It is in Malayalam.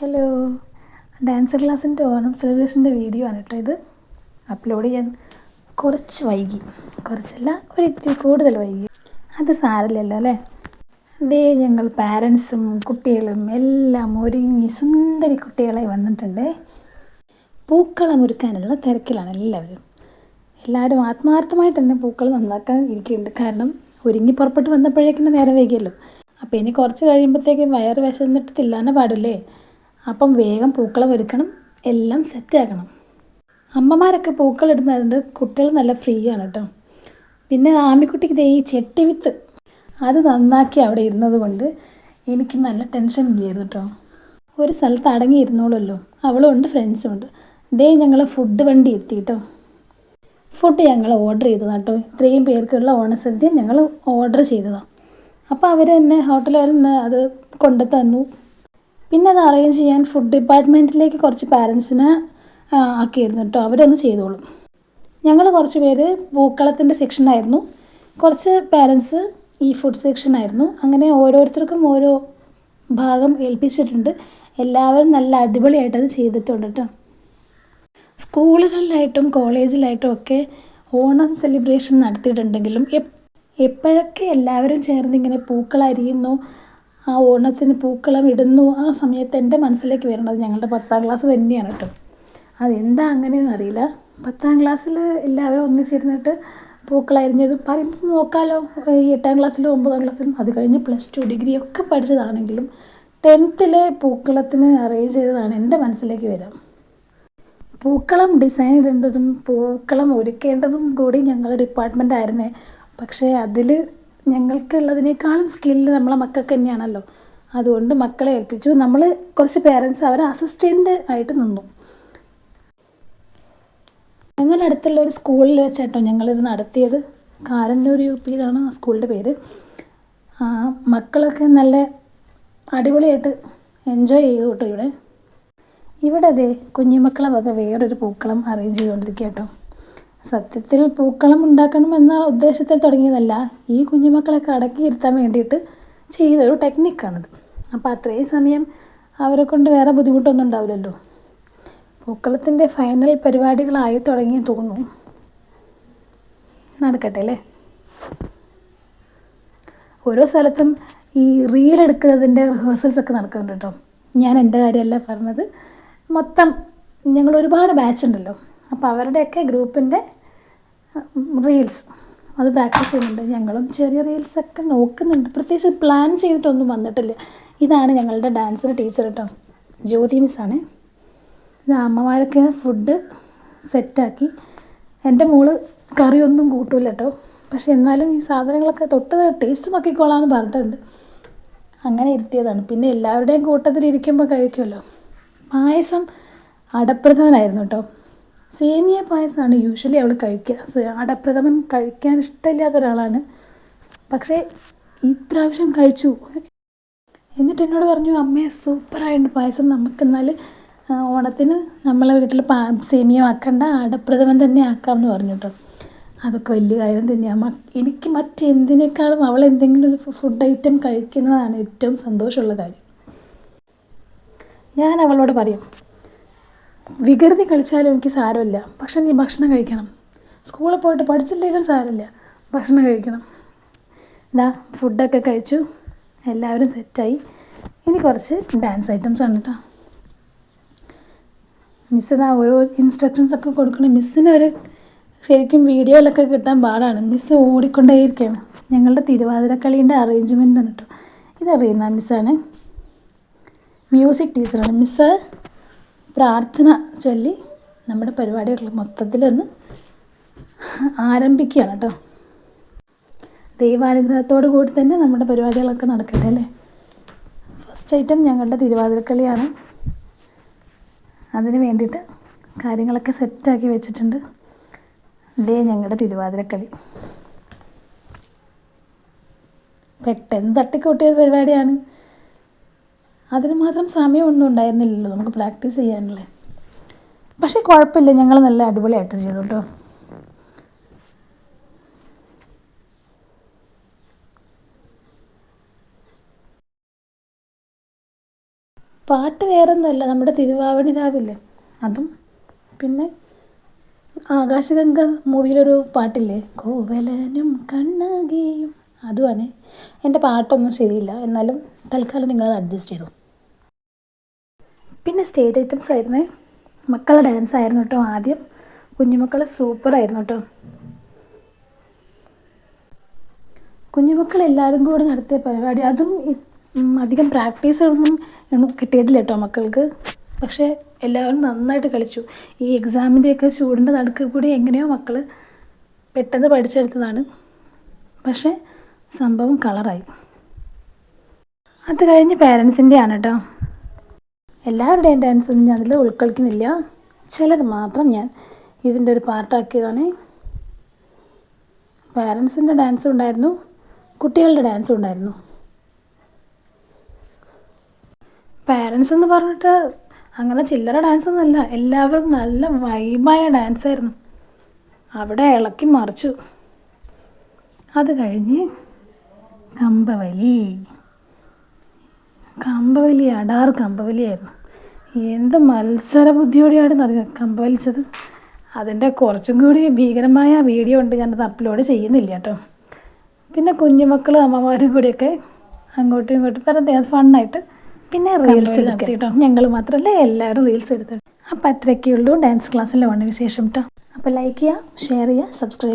ഹലോ ഡാൻസ് ക്ലാസ്സിന്റെ ഓണം സെലിബ്രേഷന്റെ വീഡിയോ ആണ് കേട്ടോ ഇത്. അപ്ലോഡ് ചെയ്യാൻ കുറച്ച് വൈകി. കുറച്ചല്ല ഒരിത്തിരി കൂടുതൽ വൈകി. അത് സാരമില്ലല്ലോ അല്ലേ? ദേ ഞങ്ങൾ പാരൻസും കുട്ടികളും എല്ലാം ഒരുങ്ങി സുന്ദരി കുട്ടികളായി വന്നിട്ടുണ്ട്. പൂക്കളം ഒരുക്കാനുള്ള തിരക്കിലാണ് എല്ലാവരും. എല്ലാവരും ആത്മാർത്ഥമായിട്ട് തന്നെ പൂക്കൾ നന്നാക്കാൻ ഇരിക്കുന്നുണ്ട്. കാരണം ഒരുങ്ങി പുറപ്പെട്ട് വന്നപ്പോഴേക്കും നേരം വൈകിയല്ലോ. അപ്പോൾ ഇനി കുറച്ച് കഴിയുമ്പോഴത്തേക്കും വയറ് വിശന്നിട്ട് തില്ലാനേ പാടില്ലേ അപ്പം വേഗം പൂക്കളം ഒരുക്കണം എല്ലാം സെറ്റാക്കണം അമ്മമാരൊക്കെ പൂക്കൾ ഇടുന്നതുകൊണ്ട് കുട്ടികൾ നല്ല ഫ്രീ ആണ് കേട്ടോ. പിന്നെ ആമിക്കുട്ടിക്ക് ഈ ചെട്ടി വിത്ത്. അത് നന്നാക്കി അവിടെ ഇരുന്നത് കൊണ്ട് എനിക്ക് നല്ല ടെൻഷൻ ഇല്ലായിരുന്നു കേട്ടോ. ഒരു സ്ഥലത്ത് അടങ്ങി അവളും ഉണ്ട് ഫ്രണ്ട്സും ഉണ്ട്. ദേ ഞങ്ങൾ ഫുഡ് വണ്ടി എത്തി കേട്ടോ. ഫുഡ് ഞങ്ങൾ ഓർഡർ ചെയ്തതാണ് കേട്ടോ. ഇത്രയും പേർക്കുള്ള ഓണസദ്യ ഞങ്ങൾ ഓർഡർ ചെയ്തതാണ് അപ്പോൾ അവർ തന്നെ തന്നെ അത് കൊണ്ടു തന്നു പിന്നെ അത് അറേഞ്ച് ചെയ്യാൻ ഫുഡ് ഡിപ്പാർട്ട്മെന്റിലേക്ക് കുറച്ച് പാരൻസിനെ ആക്കിയിരുന്നു കേട്ടോ അവരൊന്ന് ചെയ്തോളും. ഞങ്ങൾ കുറച്ച് പേര് പൂക്കളത്തിന്റെ സെക്ഷനായിരുന്നു കുറച്ച് പാരൻസ് ഈ ഫുഡ് സെക്ഷനായിരുന്നു അങ്ങനെ ഓരോരുത്തർക്കും ഓരോ ഭാഗം ഏൽപ്പിച്ചിട്ടുണ്ട്. എല്ലാവരും നല്ല അടിപൊളിയായിട്ട് അത് ചെയ്തിട്ടുണ്ട് കേട്ടോ സ്കൂളുകളിലായിട്ടും കോളേജിലായിട്ടും ഒക്കെ ഓണം സെലിബ്രേഷൻ നടത്തിയിട്ടുണ്ടെങ്കിലും എപ്പോഴൊക്കെ എല്ലാവരും ചേർന്ന് ഇങ്ങനെ പൂക്കൾ അരിയുന്നു ആ ഓണത്തിന് പൂക്കളം ഇടുന്നു. ആ സമയത്ത് എന്റെ മനസ്സിലേക്ക് വരുന്നത് ഞങ്ങളുടെ പത്താം ക്ലാസ് തന്നെയാണ് കേട്ടോ. അതെന്താ അങ്ങനെയെന്ന് അറിയില്ല. പത്താം ക്ലാസ്സിൽ എല്ലാവരും ഒന്നിച്ചിരുന്നിട്ട് പൂക്കൾ അരിഞ്ഞത് പറയുമ്പോൾ നോക്കാമല്ലോ ഈ എട്ടാം ക്ലാസ്സിലും ഒമ്പതാം ക്ലാസ്സിലും അത് കഴിഞ്ഞ് പ്ലസ് ടു ഡിഗ്രി ഒക്കെ പഠിച്ചതാണെങ്കിലും ടെൻത്തിലെ പൂക്കളത്തിന് അറേഞ്ച് ചെയ്തതാണ് എന്റെ മനസ്സിലേക്ക് വരാം. പൂക്കളം ഡിസൈൻ ഇടേണ്ടതും പൂക്കളം ഒരുക്കേണ്ടതും കൂടി ഞങ്ങളുടെ ഡിപ്പാർട്ട്മെന്റ് ആയിരുന്നേ. പക്ഷേ അതിൽ ഞങ്ങൾക്കുള്ളതിനേക്കാളും സ്കില്ല് നമ്മളെ മക്കൾക്ക് തന്നെയാണല്ലോ. അതുകൊണ്ട് മക്കളെ ഏൽപ്പിച്ചു. നമ്മൾ കുറച്ച് പേരൻസ് അവരെ അസിസ്റ്റന്റ് ആയിട്ട് നിന്നു. ഞങ്ങളുടെ അടുത്തുള്ള ഒരു സ്കൂളിൽ വെച്ചാട്ടോ ഞങ്ങളിത് നടത്തിയത് കാരന്നൂർ യു പിയിലാണ് ആ സ്കൂളിന്റെ പേര്. മക്കളൊക്കെ നല്ല അടിപൊളിയായിട്ട് എൻജോയ് ചെയ്തു കേട്ടോ ഇവിടെ. ഇവിടെ അതെ കുഞ്ഞുമക്കളെ വക വേറൊരു പൂക്കളം അറേഞ്ച് ചെയ്തുകൊണ്ടിരിക്കുക കേട്ടോ സത്യത്തിൽ പൂക്കളം ഉണ്ടാക്കണം എന്ന ഉദ്ദേശത്തിൽ തുടങ്ങിയതല്ല. ഈ കുഞ്ഞുമക്കളൊക്കെ അടക്കി ഇരുത്താൻ വേണ്ടിയിട്ട് ചെയ്തൊരു ടെക്നിക്കാണിത്. അപ്പോൾ അത്രയും സമയം അവരെ കൊണ്ട് വേറെ ബുദ്ധിമുട്ടൊന്നും ഉണ്ടാവില്ലല്ലോ. പൂക്കളത്തിന്റെ ഫൈനൽ പരിപാടികളായി തുടങ്ങി തോന്നുന്നു. നടക്കട്ടെ അല്ലേ? ഓരോ സ്ഥലത്തും ഈ റീൽ എടുക്കുന്നതിന്റെ റിഹേഴ്സൽസ് ഒക്കെ നടക്കുന്നുണ്ട് കേട്ടോ. ഞാൻ എന്റെ കാര്യമല്ല പറഞ്ഞത്. മൊത്തം ഞങ്ങൾ ഒരുപാട് ബാച്ച് ഉണ്ടല്ലോ. അപ്പോൾ അവരുടെയൊക്കെ ഗ്രൂപ്പിന്റെ റീൽസ്. അത് പ്രാക്ടീസ് ചെയ്യുന്നുണ്ട്. ഞങ്ങളും ചെറിയ റീൽസൊക്കെ നോക്കുന്നുണ്ട്. പ്രത്യേകിച്ച് പ്ലാൻ ചെയ്തിട്ടൊന്നും വന്നിട്ടില്ല. ഇതാണ് ഞങ്ങളുടെ ഡാൻസിന്റെ ടീച്ചർ കേട്ടോ ജ്യോതി മിസ്സാണ് ഇത് അമ്മമാരൊക്കെ ഫുഡ് സെറ്റാക്കി എന്റെ മോൾ കറിയൊന്നും കൂട്ടില്ല കേട്ടോ പക്ഷെ എന്നാലും ഈ സാധനങ്ങളൊക്കെ തൊട്ട് ടേസ്റ്റ് നോക്കിക്കോളാമെന്ന് പറഞ്ഞിട്ടുണ്ട്. അങ്ങനെ ഇരുത്തിയതാണ്. പിന്നെ എല്ലാവരുടെയും കൂട്ടത്തിൽ ഇരിക്കുമ്പോൾ കഴിക്കുമല്ലോ പായസം അടപ്രഥമനായിരുന്നു കേട്ടോ സേമിയ പായസമാണ് യൂഷ്വലി അവൾ കഴിക്കുക അടപ്രഥമൻ കഴിക്കാൻ ഇഷ്ടമില്ലാത്ത ഒരാളാണ്. പക്ഷേ ഇപ്രാവശ്യം കഴിച്ചു. എന്നിട്ട് എന്നോട് പറഞ്ഞു അമ്മയെ സൂപ്പറായിട്ടുണ്ട് പായസം. നമുക്കെന്നാൽ ഓണത്തിന് നമ്മളെ വീട്ടിൽ പാ സേമിയ ആക്കണ്ട അടപ്രഥമൻ തന്നെ ആക്കാമെന്ന് പറഞ്ഞു കേട്ടോ അതൊക്കെ വലിയ കാര്യം തന്നെയാണ് എനിക്ക് മറ്റെന്തിനേക്കാളും അവൾ എന്തെങ്കിലും ഒരു ഫുഡ് ഐറ്റം കഴിക്കുന്നതാണ് ഏറ്റവും സന്തോഷമുള്ള കാര്യം. ഞാൻ അവളോട് പറയും വികൃതി കളിച്ചാലും എനിക്ക് സാരമില്ല. പക്ഷെ നീ ഭക്ഷണം കഴിക്കണം. സ്കൂളിൽ പോയിട്ട് പഠിച്ചില്ലെങ്കിലും സാരമില്ല. ഭക്ഷണം കഴിക്കണം. ഇതാ ഫുഡൊക്കെ കഴിച്ചു. എല്ലാവരും സെറ്റായി. ഇനി കുറച്ച് ഡാൻസ് ഐറ്റംസ് ആണ് കേട്ടോ മിസ് ഇതാ ഓരോ ഇൻസ്ട്രക്ഷൻസൊക്കെ കൊടുക്കണം. മിസ്സിന് ഒരു ശരിക്കും വീഡിയോയിലൊക്കെ കിട്ടാൻ പാടാണ്. മിസ് ഓടിക്കൊണ്ടേയിരിക്കുകയാണ് ഞങ്ങളുടെ തിരുവാതിരക്കളീന്റെ അറേഞ്ച്മെന്റ് ആണ് കേട്ടോ ഇതറിയുന്ന മിസ്സാണ്. മ്യൂസിക് ടീച്ചറാണ് മിസ്സ് പ്രാർത്ഥന ചൊല്ലി നമ്മുടെ പരിപാടികൾ മൊത്തത്തിലൊന്ന് ആരംഭിക്കുകയാണ് കേട്ടോ. ദൈവാനുഗ്രഹത്തോടു കൂടി തന്നെ നമ്മുടെ പരിപാടികളൊക്കെ നടക്കട്ടെ അല്ലേ? ഫസ്റ്റ് ഐറ്റം ഞങ്ങളുടെ തിരുവാതിരക്കളിയാണ്. അതിന് വേണ്ടിയിട്ട് കാര്യങ്ങളൊക്കെ സെറ്റാക്കി വെച്ചിട്ടുണ്ട്. ഇതേ ഞങ്ങളുടെ തിരുവാതിരക്കളി. പെട്ടെന്ന് തട്ടിക്കൂട്ടിയ പരിപാടിയാണ്. അതിന് മാത്രം സമയമൊന്നും ഉണ്ടായിരുന്നില്ലല്ലോ നമുക്ക് പ്രാക്ടീസ് ചെയ്യാനുള്ള. പക്ഷേ കുഴപ്പമില്ല ഞങ്ങൾ നല്ല അടിപൊളിയായിട്ട് ചെയ്തു കേട്ടോ. പാട്ട് വേറൊന്നുമല്ല നമ്മുടെ തിരുവാവണി രാവിലെ. അതും പിന്നെ ആകാശഗംഗ മൂവിയിലൊരു പാട്ടില്ലേ? കോവലനും കണ്ണകിയും. അതുമാണ് എന്റെ പാട്ടൊന്നും ശരിയില്ല. എന്നാലും തൽക്കാലം നിങ്ങളത് അഡ്ജസ്റ്റ് ചെയ്തു. പിന്നെ സ്റ്റേജ് ഐറ്റംസ് ആയിരുന്നു. മക്കളുടെ ഡാൻസ് ആയിരുന്നു കേട്ടോ ആദ്യം. കുഞ്ഞുമക്കൾ സൂപ്പറായിരുന്നു കേട്ടോ. കുഞ്ഞുമക്കൾ എല്ലാവരും കൂടി നടത്തിയ പരിപാടി. അതും അധികം പ്രാക്ടീസൊന്നും കിട്ടിയിട്ടില്ല കേട്ടോ മക്കൾക്ക്. പക്ഷേ എല്ലാവരും നന്നായിട്ട് കളിച്ചു. ഈ എക്സാമിന്റെയൊക്കെ ചൂടിന്റെ നടുക്ക് കൂടി എങ്ങനെയോ മക്കൾ പെട്ടെന്ന് പഠിച്ചെടുത്തതാണ്. പക്ഷേ സംഭവം കളറായി. അത് കഴിഞ്ഞ് പേരൻസിന്റെ ആണ് കേട്ടോ എല്ലാവരുടെയും ഡാൻസ് ഞാൻ അതിൽ ഉൾക്കൊള്ളിക്കുന്നില്ല. ചിലത് മാത്രം ഞാൻ ഇതിന്റെ ഒരു പാർട്ടാക്കിയതാണ്. പാരൻസിന്റെ ഡാൻസും ഉണ്ടായിരുന്നു. കുട്ടികളുടെ ഡാൻസും ഉണ്ടായിരുന്നു. പാരൻസ് എന്ന് പറഞ്ഞിട്ട് അങ്ങനെ ചില്ലറ ഡാൻസ് ഒന്നുമല്ല എല്ലാവരും നല്ല വൈബായ ഡാൻസായിരുന്നു. അവിടെ ഇളക്കി മറിച്ചു. അത് കഴിഞ്ഞ് കമ്പവലി. കമ്പവലി അടാർ കമ്പവലിയായിരുന്നു. എന്ത് മത്സര ബുദ്ധിയോടെയാണ് അറിയാം കമ്പവലിച്ചത്. അതിന്റെ കുറച്ചും കൂടി ഭീകരമായ വീഡിയോ ഉണ്ട്. ഞാനത് അപ്ലോഡ് ചെയ്യുന്നില്ല കേട്ടോ. പിന്നെ കുഞ്ഞുമക്കളും അമ്മമാരും കൂടിയൊക്കെ അങ്ങോട്ടും ഇങ്ങോട്ടും വെറുതെ ഫണ്ണായിട്ട് പിന്നെ റീൽസ് എടുത്തി കേട്ടോ. ഞങ്ങൾ മാത്രമല്ല എല്ലാവരും റീൽസ് എടുത്തു അപ്പോൾ അത്രയൊക്കെയുള്ളൂ ഡാൻസ് ക്ലാസ്സിലെ വണ്ണ വിശേഷം കേട്ടോ അപ്പോൾ ലൈക്ക് ചെയ്യുക ഷെയർ ചെയ്യുക സബ്സ്ക്രൈബ്